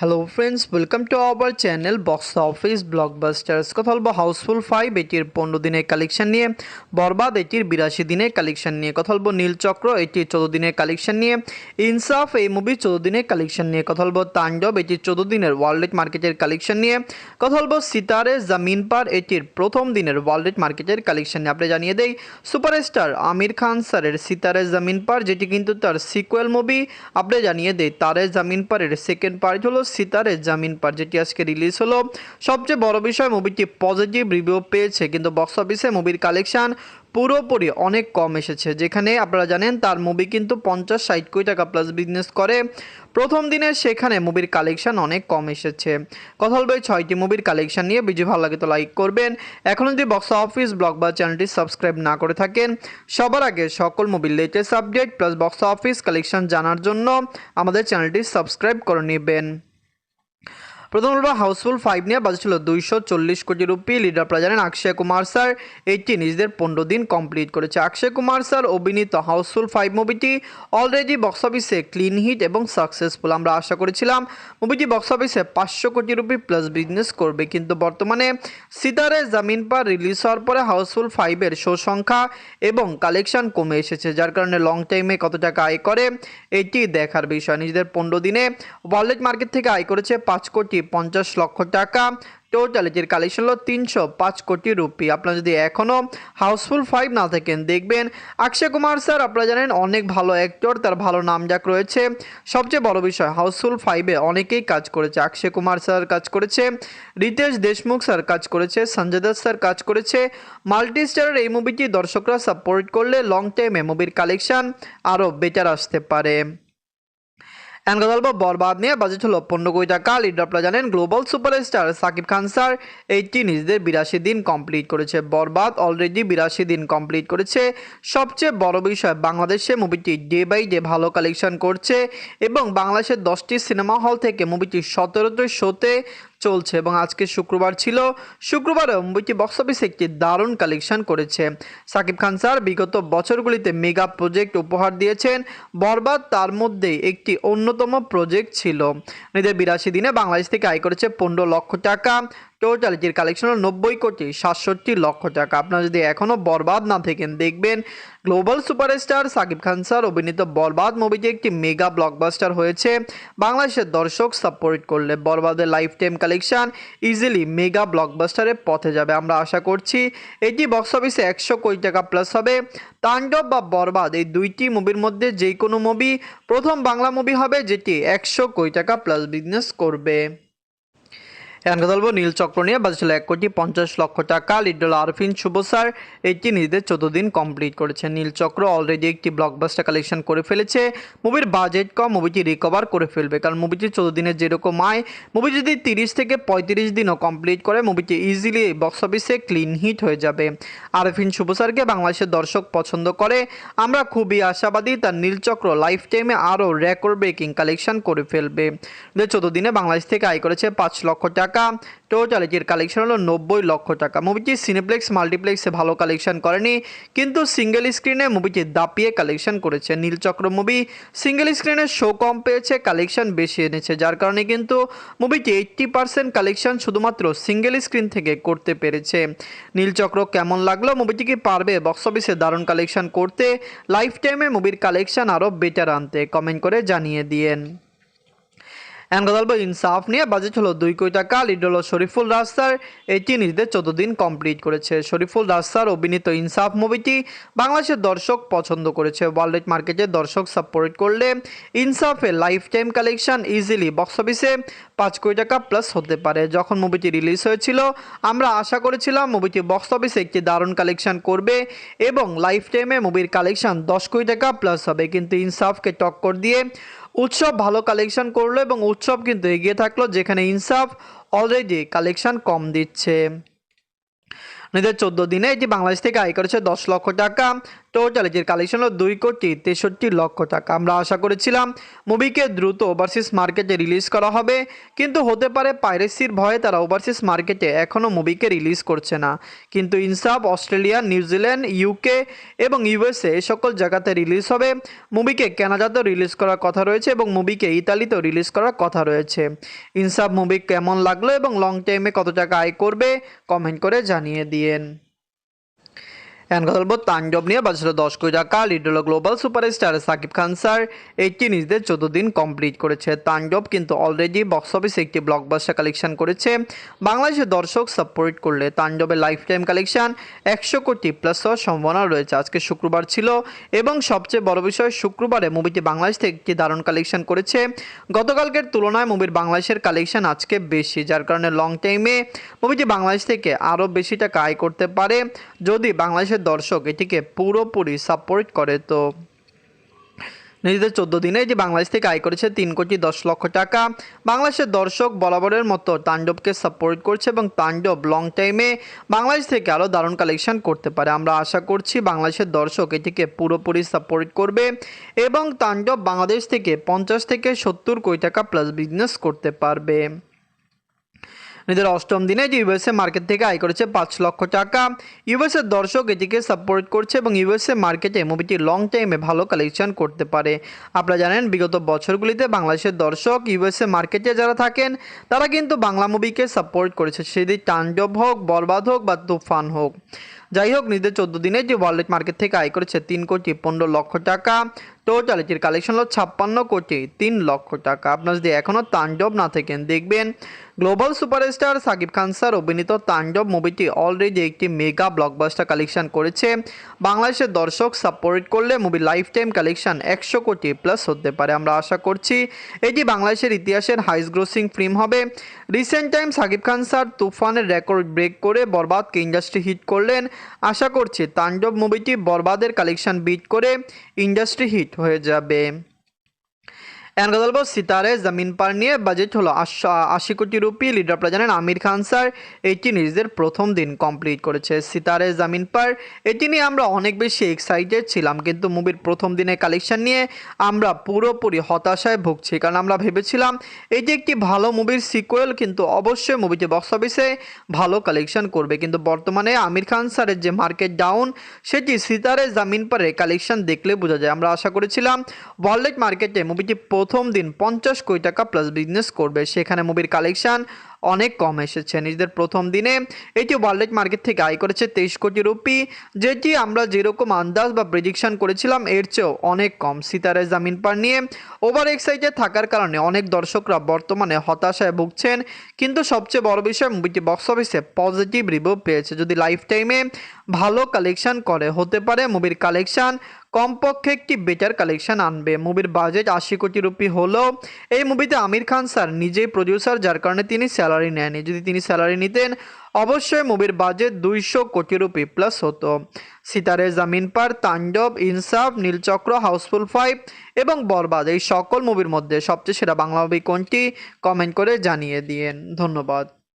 Hello friends welcome to our channel box office blockbusters কথা বলব Housefull five এটির পনেরো দিনের কালেকশন নিয়ে। বরবাদ, এটির বিরাশি দিনের কালেকশন নিয়ে। কথা বলব নীলচক্র এটির চোদ্দ দিনের কালেকশন নিয়ে। ইনসাফ, এই মুভি চোদ্দ দিনের কালেকশন নিয়ে। কথা বলব তাণ্ডব, এটির চোদ্দ দিনের ওয়ার্ল্ড মার্কেটের কালেকশন নিয়ে। কথা বলব সিতারে, জামিন পার, এটির প্রথম দিনের ওয়ার্ল্ড মার্কেটের কালেকশন নিয়ে। আপনি জানিয়ে দেই সুপারস্টার আমির খান স্যারের সিতারে জামিন পার, যেটি কিন্তু তার সিকুয়েল মুভি আপনি জানিয়ে দেই তারে জামিন পারের সেকেন্ড পার্ট হলো সিতারে জামিন পার, যেটি আজকে রিলিজ হলো। সবচেয়ে বড় বিষয় মুভিটি পজিটিভ রিভিউ পেয়েছে, কিন্তু বক্স অফিসে মুভির কালেকশন পুরোপুরি অনেক কম এসেছে, যেখানে আপনারা জানেন তার মুভি কিন্তু পঞ্চাশ ষাট কোটি টাকা প্লাস বিজনেস করে। প্রথম দিনে সেখানে মুভির কালেকশন অনেক কম এসেছে। কথা বলব ছয়টি মুভির কালেকশন নিয়ে, ভিডিও ভালো লাগে তো লাইক করবেন। এখন যদি বক্স অফিস ব্লগ বা চ্যানেলটি সাবস্ক্রাইব না করে থাকেন। সবার আগে সকল মুভির latest update plus box office collection জানার জন্য আমাদের চ্যানেলটি সাবস্ক্রাইব করে নেবেন। প্রথম হলো হাউসফুল ফাইভ নিয়ে বাজে ছিল দুইশো চল্লিশ কোটি রুপি। লিডার আপনারা জানেন অক্ষয় কুমার স্যার এইটি নিজেদের পনেরো দিন কমপ্লিট করেছে। অক্ষয় কুমার স্যার অভিনীত হাউসফুল ফাইভ মুভিটি অলরেডি বক্স অফিসে ক্লিন হিট এবং সাকসেসফুল আমরা আশা করেছিলাম। মুভিটি বক্স অফিসে পাঁচশো কোটি রুপি প্লাস বিজনেস করবে, কিন্তু বর্তমানে সিতারে জামিন পার রিলিজ হওয়ার পরে হাউসফুল ফাইভের শো সংখ্যা এবং কালেকশন কমে এসেছে, যার কারণে লং টাইমে কত টাকা আয় করে, এটি দেখার বিষয়। নিজেদের পনেরো দিনে ওয়ার্ল্ড মার্কেট থেকে আয় করেছে পাঁচ কোটি পঞ্চাশ লক্ষ টাকা। টোটাল এটির কালেকশন হলো তিনশো পাঁচ কোটি রুপি। আপনারা যদি এখনও হাউসফুল ফাইভ না থাকেন, দেখবেন অক্ষয় কুমার স্যার আপনারা জানেন অনেক ভালো অ্যাক্টর তার ভালো নামজাক রয়েছে। সবচেয়ে বড় বিষয় হাউসফুল ফাইভে অনেকেই কাজ করেছে। অক্ষয় কুমার স্যার কাজ করেছে, রিতেশ দেশমুখ স্যার কাজ করেছে, সঞ্জয় দত্ত স্যার কাজ করেছে। মাল্টি স্টারের এই মুভিটি দর্শকরা সাপোর্ট করলে লং টাইমে মুভির কালেকশন আরও বেটার আসতে পারে। বলব বরবাদ নিয়ে বাজেট হলো পনেরো কোটি টাকা লিড আপনারা জানেন global superstar Shakib Khan sir eighty নিজেদের বিরাশি দিন কমপ্লিট করেছে। বরবাদ অলরেডি বিরাশি দিন কমপ্লিট করেছে। সবচেয়ে বড় বিষয়, বাংলাদেশে মুভিটি ডে বাই ডে ভালো কালেকশন করছে এবং বাংলাদেশের দশটি সিনেমা হল থেকে মুভিটি সতেরোটি শোতে চলছে এবং আজকে শুক্রবার ছিল। শুক্রবারে মুম্বইটি বক্স অফিসে একটি দারুণ কালেকশন করেছে। সাকিব খান স্যার বিগত বছরগুলিতে মেগা প্রজেক্ট উপহার দিয়েছেন। বরবাদ তার মধ্যে একটি অন্যতম প্রজেক্ট ছিল। নিজের বিরাশি দিনে বাংলাদেশ থেকে আয় করেছে পনেরো লক্ষ টাকা। টোটাল এটির কালেকশন হলো নব্বই কোটি সাতষট্টি লক্ষ টাকা। আপনারা যদি এখনও বরবাদ না থাকেন, দেখবেন global superstar Shakib Khan sir অভিনীত বরবাদ মুভিটি একটি মেগা ব্লকবাস্টার হয়েছে। বাংলাদেশের দর্শক সাপোর্ট করলে বরবাদের life time collection easily mega ব্লকবাস্টারের পথে যাবে। আমরা আশা করছি এটি বক্স অফিসে একশো কোটি টাকা প্লাস হবে। তাণ্ডব বা বরবাদ এই দুইটি মুভির মধ্যে যে কোনো মুভি প্রথম বাংলা মুভি হবে যেটি একশো কোটি টাকা প্লাস বিজনেস করবে। এখন কথা বলব নীল চক্র নিয়ে বাজছিল এক কোটি পঞ্চাশ লক্ষ টাকা। লিডল আরফিন শুভ স্যার এটি নিজেদের চোদ্দ দিন কমপ্লিট করেছে। নীল চক্র অলরেডি একটি ব্লকবাস্টার কালেকশন করে ফেলেছে। মুভির বাজেট কম, মুভিটি রিকভার করে ফেলবে। কারণ মুভিটি চোদ্দ দিনের যেরকম আয় মুভি যদি তিরিশ থেকে পঁয়ত্রিশ দিনও কমপ্লিট করে, মুভিটি ইজিলি বক্স অফিসে ক্লিন হিট হয়ে যাবে। আরফিন শুভ স্যারকে বাংলাদেশের দর্শক পছন্দ করে। আমরা খুবই আশাবাদী, তার নীলচক্র লাইফ টাইমে আরও রেকর্ড ব্রেকিং কালেকশন করে ফেলবে। চোদ্দ দিনে বাংলাদেশ থেকে আয় করেছে পাঁচ লক্ষ টাকা। টোটাল এটির কালেকশন হলো নব্বই লক্ষ টাকা। মুভিটি সিনেপ্লেক্স মাল্টিপ্লেক্সে ভালো কালেকশন করেনি, কিন্তু সিঙ্গেল স্ক্রিনে মুভিটি দাপিয়ে কালেকশন করেছে। নীলচক্র মুভি সিঙ্গেল স্ক্রিনে শো কম পেয়েছে কালেকশন বেশি এনেছে। যার কারণে কিন্তু মুভিটি এইট্টি পার্সেন্ট কালেকশন শুধুমাত্র সিঙ্গেল স্ক্রিন থেকে করতে পেরেছে। নীলচক্র কেমন লাগল? মুভিটি কি পারবে? বক্স অফিসে দারুণ কালেকশন করতে লাইফ টাইমে মুভির কালেকশন আরও বেটার আনতে। কমেন্ট করে জানিয়ে দিয়েন। এখন কথা ইনসাফ নিয়ে বাজেট হলো দুই কোটি টাকা লিড হলো শরীফুল রাস্তার এটি নিজেদের চোদ্দ দিন কমপ্লিট করেছে। শরীফুল রাস্তার অভিনীত ইনসাফ মুভিটি বাংলাদেশের দর্শক পছন্দ করেছে। ওয়ার্ল্ড মার্কেটে দর্শক সাপোর্ট করলে ইনসাফের life time collection easily box অফিসে পাঁচ কোটি টাকা প্লাস হতে পারে। যখন মুভিটি রিলিজ হয়েছিল, আমরা আশা করেছিলাম মুভিটি বক্স অফিসে একটি দারুণ কালেকশন করবে এবং লাইফ টাইমে মুভির কালেকশন দশ কোটি টাকা প্লাস হবে। কিন্তু ইনসাফকে টক্কর দিয়ে উৎসব ভালো কালেকশন করল এবং উৎসব কিন্তু এগিয়ে থাকল, যেখানে ইনসাফ অলরেডি কালেকশন কম দিচ্ছে। নিজের চোদ্দ দিনে এটি বাংলাদেশ থেকে আয় করেছে দশ লক্ষ টাকা। টোটাল এটির কালেকশন হলো দুই কোটি তেষট্টি লক্ষ টাকা। আমরা আশা করেছিলাম মুভিকে দ্রুত ওভারসিজ মার্কেটে রিলিজ করা হবে, কিন্তু হতে পারে পাইরেসির ভয়ে তারা ওভারসিজ মার্কেটে এখনও মুভিকে রিলিজ করছে না। কিন্তু Insaaf, Australia New Zealand UK এবং ইউএসএ এই সকল জায়গাতে রিলিজ হবে। মুভিকে কানাডাতেও রিলিজ করার কথা রয়েছে এবং মুভিকে ইতালিতেও রিলিজ করার কথা রয়েছে। ইনসাফ মুভি কেমন লাগল এবং লং টাইমে কত টাকা আয় করবে কমেন্ট করে জানিয়ে দিয়েন। বলব তাণ্ডব নিয়ে বাজারে দশ কোটি টাকা। Little global superstar Shakib Khan sir এইটি নিজেদের চোদ্দ দিন কমপ্লিট করেছে। তাণ্ডব কিন্তু অলরেডি বক্স অফিসে একটি ব্লকবাস্টার কালেকশন করেছে। বাংলাদেশের দর্শক সাপোর্ট করলে তাণ্ডবের লাইফ টাইম কালেকশন একশো কোটি প্লাস হওয়ার সম্ভাবনা রয়েছে। আজকে শুক্রবার ছিল এবং সবচেয়ে বড় বিষয়, শুক্রবারে মুভিটি বাংলাদেশ থেকে একটি দারুণ কালেকশন করেছে। গতকালকের তুলনায় মুভির বাংলাদেশের কালেকশন আজকে বেশি, যার কারণে লং টাইমে মুভিটি বাংলাদেশ থেকে আরও বেশি টাকা আয় করতে পারে। যদি বাংলাদেশের দর্শক, এটিকে পুরোপুরি সাপোর্ট করে। তো নিজেদের চোদ্দ দিনে যে বাংলাদেশ থেকে আয় করেছে তিন কোটি দশ লক্ষ টাকা। বাংলাদেশের দর্শক বরাবরের মতো তাণ্ডবকে সাপোর্ট করছে এবং তাণ্ডব লং টাইমে বাংলাদেশ থেকে আরও দারুণ কালেকশন করতে পারে। আমরা আশা করছি বাংলাদেশের দর্শক এটিকে পুরোপুরি সাপোর্ট করবে এবং তাণ্ডব বাংলাদেশ থেকে পঞ্চাশ থেকে সত্তর কোটি টাকা প্লাস বিজনেস করতে পারবে। নিজের অষ্টম দিনে যে ইউএসএ মার্কেট থেকে আয় করেছে পাঁচ লক্ষ টাকা। ইউএসএ দর্শক এটিকে সাপোর্ট করছে এবং ইউএসএ মার্কেটে মুভিটি লং টাইমে ভালো কালেকশন করতে পারে। আপনারা জানেন, বিগত বছরগুলিতে বাংলাদেশের দর্শক ইউএসএ মার্কেটে যারা থাকেন, তারা কিন্তু বাংলা মুভিকে সাপোর্ট করেছে। সেটি তাণ্ডব হোক, বরবাদ হোক বা তুফান হোক। যাই হোক, নিজেদের চোদ্দ দিনে যে ওয়ার্ল্ড মার্কেট থেকে আয় করেছে তিন কোটি পনেরো লক্ষ টাকা। টোটাল এটির কালেকশন হলো ছাপ্পান্ন কোটি তিন লক্ষ টাকা। আপনার যদি এখনও তাণ্ডব না থাকেন, দেখবেন global superstar Shakib Khan sir অভিনীত তাণ্ডব মুভিটি অলরেডি একটি মেগা ব্লকবাস্টার কালেকশন করেছে। বাংলাদেশের দর্শক সাপোর্ট করলে মুভি লাইফ টাইম কালেকশন একশো কোটি প্লাস হতে পারে, আমরা আশা করছি। এটি বাংলাদেশের ইতিহাসের হাইস্ট গ্রোসিং ফিল্ম হবে। Recent time Shakib Khan sir তুফানের রেকর্ড ব্রেক করে বরবাদকে ইন্ডাস্ট্রি হিট করলেন। আশা করছি তাণ্ডব মুভিটি বরবাদের কালেকশন বিট করে ইন্ডাস্ট্রি হিট হয়ে যাবে। এখন কথা সিতারে জমিন পার নিয়ে বাজেট হলো আশি কোটি রুপি। লিডার আপনারা জানেন, আমির খান স্যার এটি নিজেদের প্রথম দিন কমপ্লিট করেছে। সিতারে জমিন পার, এটি নিয়ে আমরা অনেক বেশি এক্সাইটেড ছিলাম, কিন্তু মুভির প্রথম দিনের কালেকশন নিয়ে আমরা পুরোপুরি হতাশায় ভুগছি, কারণ আমরা ভেবেছিলাম এটি একটি ভালো মুভির সিকুয়েল কিন্তু অবশ্যই মুভিটি বক্স অফিসে ভালো কালেকশন করবে। কিন্তু বর্তমানে আমির খান স্যারের যে মার্কেট ডাউন সেটি সিতারে জামিন পারে কালেকশন দেখলে বোঝা যায়। আমরা আশা করেছিলাম ওয়ার্ল্ড মার্কেটে মুভিটি প্রথম দিন পঞ্চাশ কোটি টাকা প্লাস বিজনেস করবে। সেখানে মুভির কালেকশান অনেক কম এসেছে। নিজেদের প্রথম দিনে এটি ওয়ার্ল্ড মার্কেট থেকে আয় করেছে তেইশ কোটি রুপি, যেটি আমরা যেরকম আন্দাজ বা প্রেডিকশন করেছিলাম, এর চেয়েও অনেক কম। সিতারে জামিন পার নিয়ে ওভার এক্সাইটেড থাকার কারণে অনেক দর্শকরা বর্তমানে হতাশায় ভুগছেন। কিন্তু সবচেয়ে বড় বিষয়, মুভিটি বক্স অফিসে পজিটিভ রিভিউ পেয়েছে। যদি লাইফ টাইমে ভালো কালেকশান করে, হতে পারে মুভির কালেকশন কমপক্ষে একটি বেটার কালেকশন আনবে। মুভির বাজেট আশি কোটি রুপি হলেও এই মুভিতে আমির খান স্যার, নিজেই প্রডিউসার যার কারণে তিনি স্যালারি নেয়নি। যদি তিনি স্যালারি নিতেন, অবশ্যই মুভির বাজেট দুইশো কোটি রুপি প্লাস হতো। সিতারে জামিন পার, তাণ্ডব, ইনসাফ, নীলচক্র, হাউসফুল ফাইভ এবং বরবাদ, এই সকল মুভির মধ্যে সবচেয়ে সেরা বাংলা মুভি কোনটি? কমেন্ট করে জানিয়ে দিয়েন। ধন্যবাদ।